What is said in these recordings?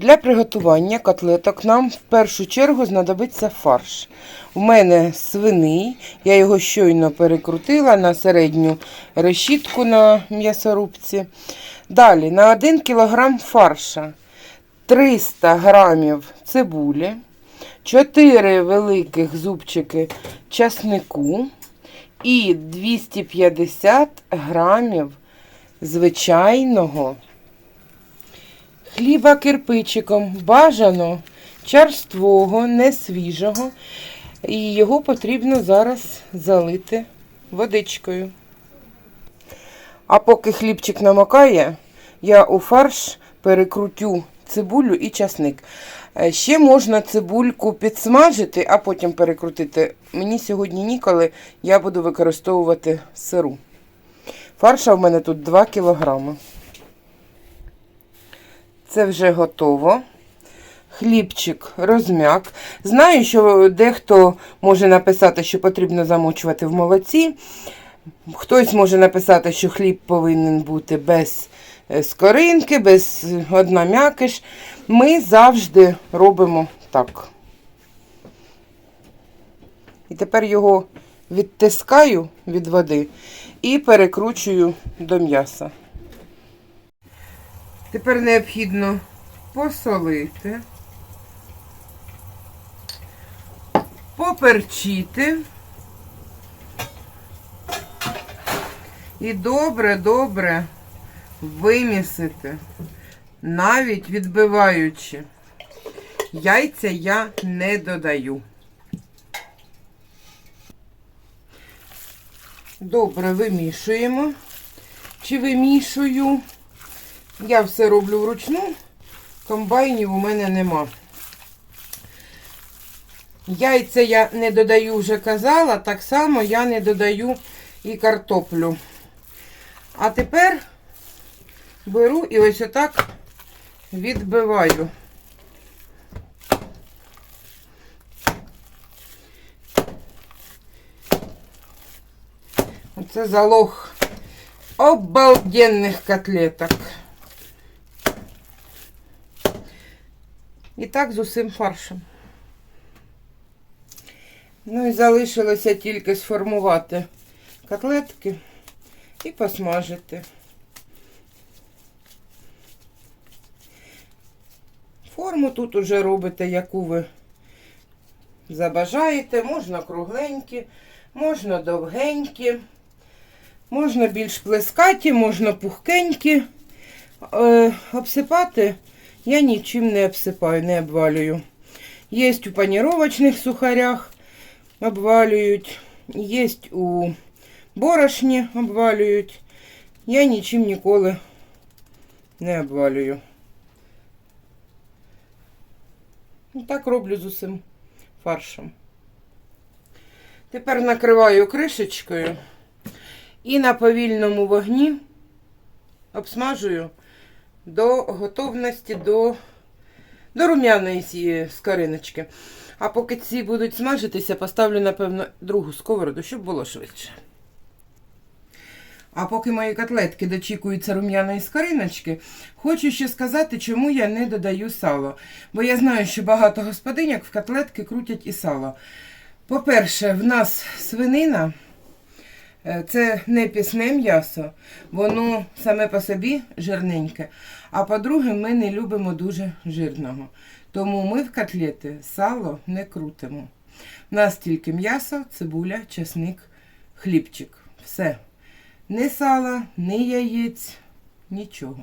Для приготування котлеток нам в першу чергу знадобиться фарш. У мене свиний, я його щойно перекрутила на середню решітку на м'ясорубці. Далі на 1 кг фарша 300 грамів цибулі, 4 великих зубчики часнику і 250 грамів звичайного хліба кирпичиком, бажано черствого, не свіжого. І його потрібно зараз залити водичкою. А поки хлібчик намокає, я у фарш перекрутю цибулю і часник. Е, Ще можна цибульку підсмажити, а потім перекрутити. Мені сьогодні ніколи я буду використовувати сиру. Фарша в мене тут 2 кілограми. Це вже готово. Хлібчик розм'як. Знаю, що дехто може написати, що потрібно замочувати в молоці. Хтось може написати, що хліб повинен бути без е, скоринки, без одна м'якиш. Ми завжди робимо так. І тепер його відтискаю від води і перекручую до м'яса. Тепер необхідно посолити, поперчити і добре-добре вимісити, навіть відбиваючи. Яйця я не додаю. Добре вимішуємо. Чи вимішую? Я все роблю вручну, комбайнів у мене нема. Яйця я не додаю, вже казала, так само я не додаю і картоплю. А тепер беру і ось отак відбиваю. Оце залог обалденних котлеток. І так з усім фаршем. Ну і залишилося тільки сформувати котлетки і посмажити. Форму тут уже робите, яку ви забажаєте. Можна кругленькі, можна довгенькі, можна більш плескаті, можна пухкенькі. Е, обсипати я нічим не обсипаю, не обвалюю. Є у паніровочних сухарях обвалюють, є у борошні обвалюють. Я нічим ніколи не обвалюю. Ну, Так роблю з усім фаршем. Тепер накриваю кришечкою і на повільному вогні обсмажую до готовності до, до рум'яної цієї скориночки. А поки ці будуть смажитися, поставлю, напевно, другу сковороду, щоб було швидше. А поки мої котлетки дочікуються рум'яної скориночки, хочу ще сказати, чому я не додаю сало. Бо я знаю, що багато господиняк в котлетки крутять і сало. По-перше, в нас свинина. Е, Це не пісне м'ясо, воно саме по собі жирненьке. А по-друге, ми не любимо дуже жирного. Тому ми в котлети сало не крутимо. У нас тільки м'ясо, цибуля, чесник, хлібчик. Все. Ні сала, ні яєць, нічого.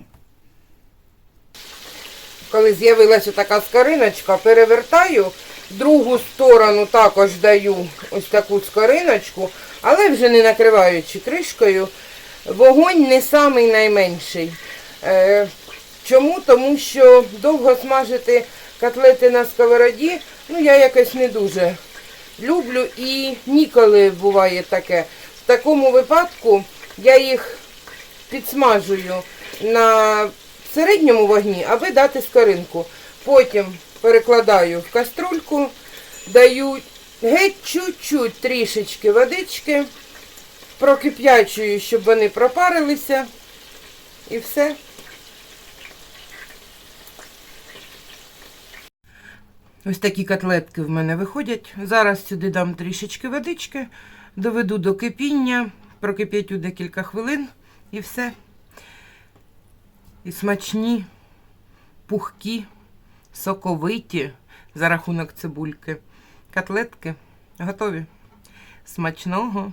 Коли з'явилася така скориночка, перевертаю, другу сторону також даю ось таку скориночку, але вже не накриваючи кришкою. Вогонь не самий найменший. Е, чому? Тому що довго смажити котлети на сковороді, ну я якось не дуже люблю і ніколи буває таке. В такому випадку я їх підсмажую на середньому вогні, аби дати скоринку. Потім перекладаю в каструльку, даю геть чуть-чуть трішечки водички, прокип'ячую, щоб вони пропарилися. І все. Ось такі котлетки в мене виходять. Зараз сюди дам трішечки водички, доведу до кипіння, прокип'ятю декілька хвилин і все. І смачні, пухкі, соковиті за рахунок цибульки. Котлетки готові. Смачного!